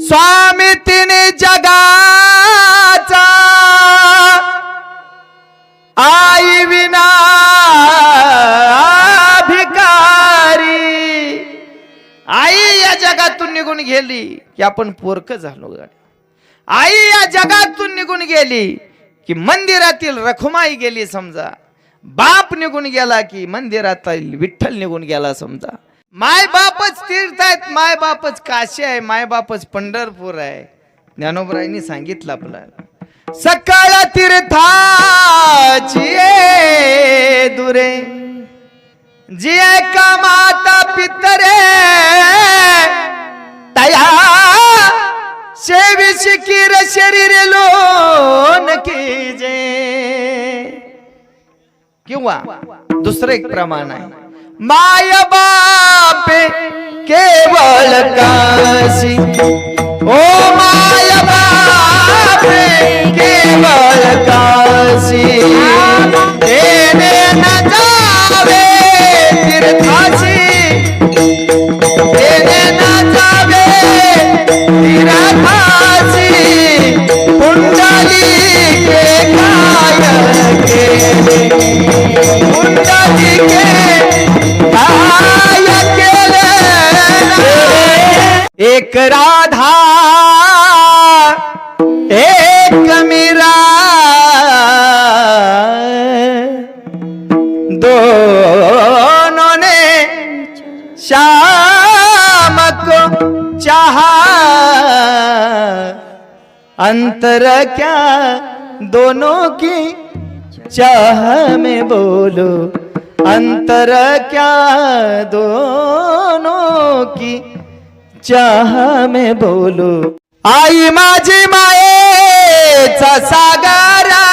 स्वामी तिने जगाचा आई विना भिकारी. आई या जगातून निघून गेली की आपण पोरक झालो आई या जगातून निघून गेली की मंदिरातील रखुमाई गेली समजा. बाप निघून गेला की मंदिरातील विठ्ठल निघून गेला समजा. माय बाप तीर्थ आहेत. मायबापच काशी आहे मायबापच पंढरपूर आहे. ज्ञानोबराईनी सांगितलं आपल्याला. सकाळ तीर्थाची दुरे. जी का माता पितरे. तया सेवी शिकीर शरीर लोन की जे किंवा दुसरं एक प्रमाण आहे. माय बापे केवल काशी। ओ माय बाप केवल काशी। एक राधा, एक मीरा। दोनों ने शाम को चाहा। अंतर क्या दोनों की चाह में बोलो? अंतर क्या दोनों की चाह में बोलो। आई माझी मायेचा सागरा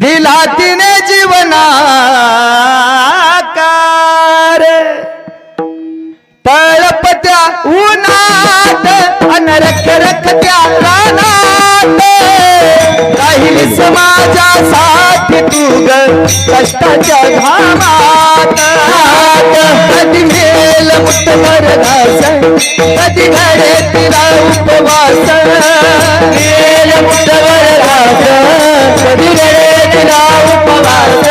दिला तिने जीवनाकार। तळपत्या उन्हात अनरख रखत्या रानात राहील समाजासाठी तू ग कष्टाच्या घामात कधी मेल मुठभर घास कधी घडे तिला उपवास. मेल मुठभर घास कधी घडे तिला उपवास.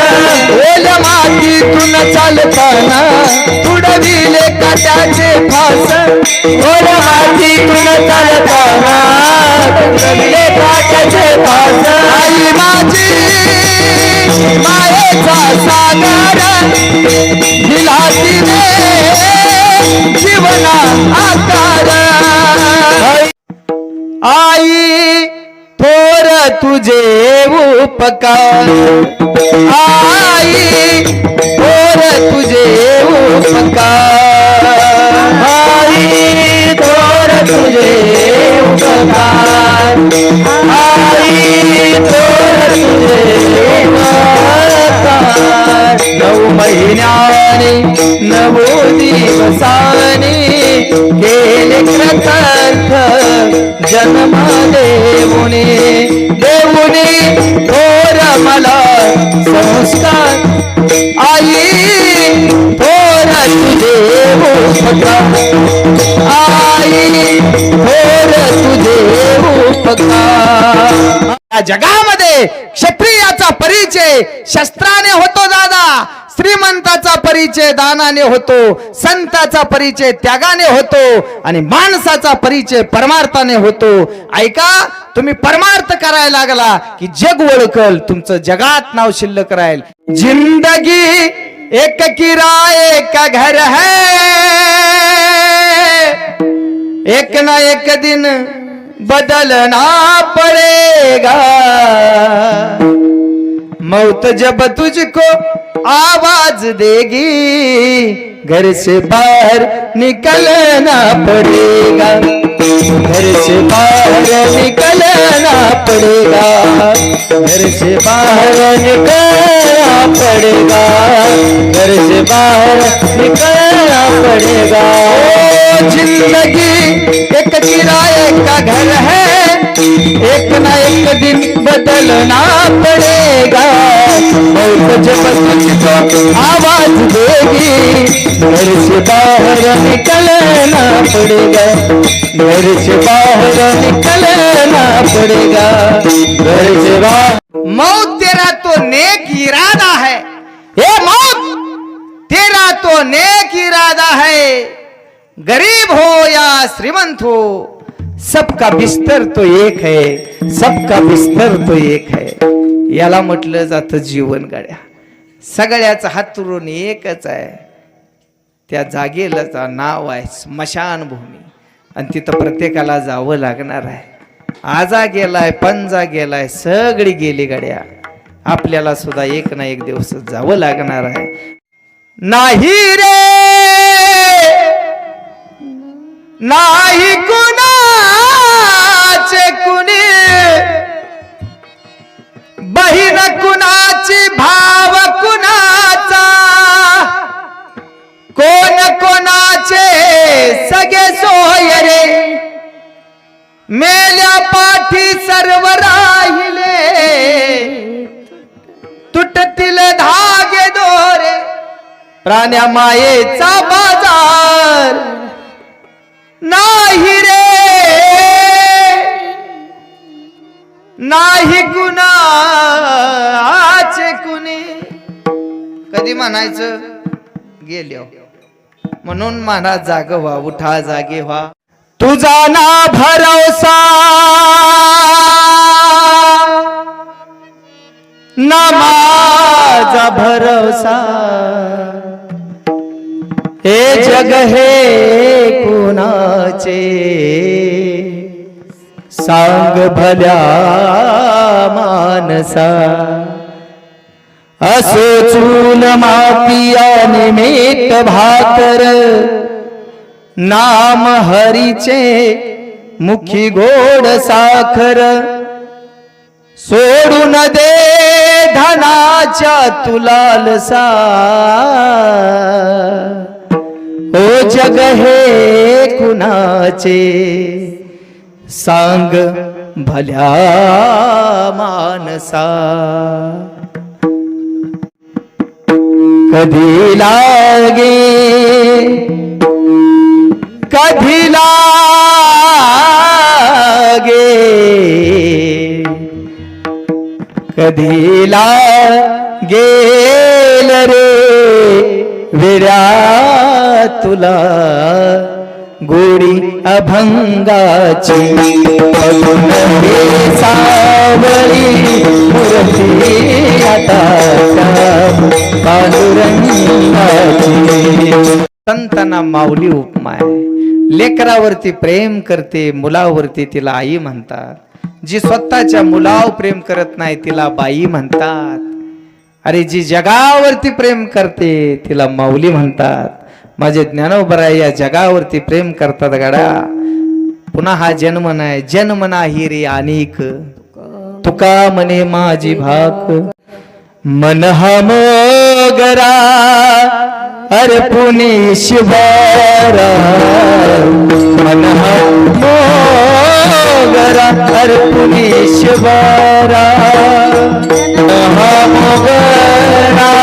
ओल मातीतून चालताना तुडविले काट्याचे फास. ओल मातीतून चालताना आकार आई थोर तुझे उपकार. आई थोर तुझे उपकार. आई थोर तुझे उपकार. आई थोर तुझे उपकार. नऊ महिन्याने नवो दिवसा संस्कार आई थोर तुझे हो उपकार आई थोर तुझे हो उपकार जगामध्ये क्षत्रियाचा परिचय शस्त्राने होतो जा. श्रीमंताचा परिचय दानाने होतो संताचा परिचय त्यागाने होतो आणि माणसाचा परिचय परमार्थाने होतो. ऐका तुम्ही परमार्थ करायला लागला की जग ओळखल तुमचं जगात नाव शिल्लक राहील. जिंदगी एक किरा का घर है. एक ना एक दिन बदलना पड़ेगा. मौत जब तुझको आवाज़ देगी, घर से बाहर निकलना पड़ेगा। घर से बाहर निकलना पड़ेगा। घर से बाहर निकलना पड़ेगा। घर से बाहर निकलना पड़ेगा। ज़िंदगी एक किराए का घर है, एक ना एक दिन बदलना पड़ेगा। मौत जब आवाज़ देगी। घर से बाहर निकलना पड़ेगा, घर से बाहर निकलना पड़ेगा। घर से बाहर मौत तेरा तो नेक इरादा है। हे मौत, तेरा तो नेक इरादा है। गरीब हो या श्रीमंत हो सबका बिस्तर तो एक है सबका बिस्तर तो एक है. याला म्हटलं जातं जीवन गाड्या. सगळ्याच हातरून एकच आहे. त्या जागेला नाव आहे स्मशानभूमी आणि तिथं प्रत्येकाला जावं लागणार आहे. आजा गेलाय पंजा गेलाय सगळी गेली गड्या. आपल्याला सुद्धा एक ना एक दिवस जावं लागणार आहे. नाही रे! नाही कुणाचे प्राण्या मायेचा बाजार नाही रे. नाही गुणाचे कुणी. कधी म्हणायचं? गेल्या हो. म्हणून म्हणा जाग व्हा उठा जागे व्हा. तुझा ना भरवसा. ना माझा भरवसा. हे जग हे कुणाचे? सांग भल्या मानसा. असो चूल मातिया निमित्त भाकर. नाम हरीचे मुखी गोड साखर. सोडून दे धनाच्या तुलालसा. ओ जग हे कुणाचे? सांग भल्या मानसा. कधी लागे? कधी लागे? कधी लागेल रे? विरा तुला गोडी अभंगाची. सावळी मूर्ती आता पांडुरंगाची. संतांना माऊली उपमा आहे. लेकरावरती प्रेम करते मुलावरती तिला आई म्हणतात. जी स्वतःच्या मुलावर प्रेम करत नाही तिला बाई म्हणतात. अरे जी जगावरती प्रेम करते तिला माऊली म्हणतात. माझे ज्ञानोबराय या जगावरती प्रेम करतात गडा. पुन्हा हा जन्म नाही जन्म नाही रे अनेक. तुका म्हणे माझी भाक. मन हा मोगरा अर्पुनी शिवारा. मन हा मोगरा शिवारा. मन हा मोगरा शिवारा हा मोगरा.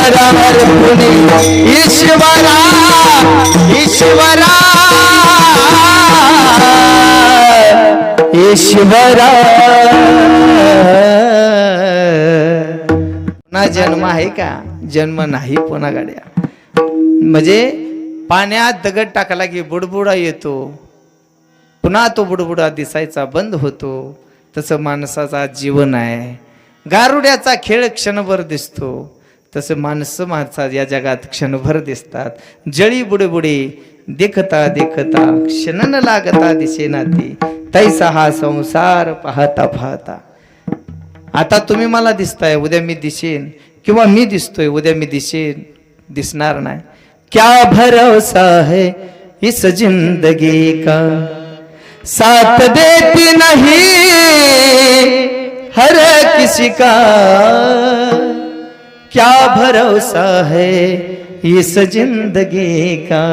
मोगरा ईश्वरा ईश्वरा ईश्वरा पुन्हा जन्म आहे का? जन्म नाही पुन्हा गाड्या. म्हणजे पाण्यात दगड टाकला की बुडबुडा येतो. पुन्हा तो बुडबुडा दिसायचा बंद होतो. तसं माणसाचा जीवन आहे. गारुड्याचा खेळ क्षणभर दिसतो. तसं माणसं माणसात या जगात क्षणभर दिसतात. जळी बुडबुडे देखता देखता क्षण लागता दिसेना ते तैसा हा संसार पाहता पाहता. आता तुम्ही मला दिसताय उद्या मी दिसेन. किंवा मी दिसतोय उद्या मी दिसेन. दिसणार नाही. क्या भरोसा है इस जिंदगी का? साथ देती नहीं हर किसी का। क्या भरोसा है इस जिंदगी का?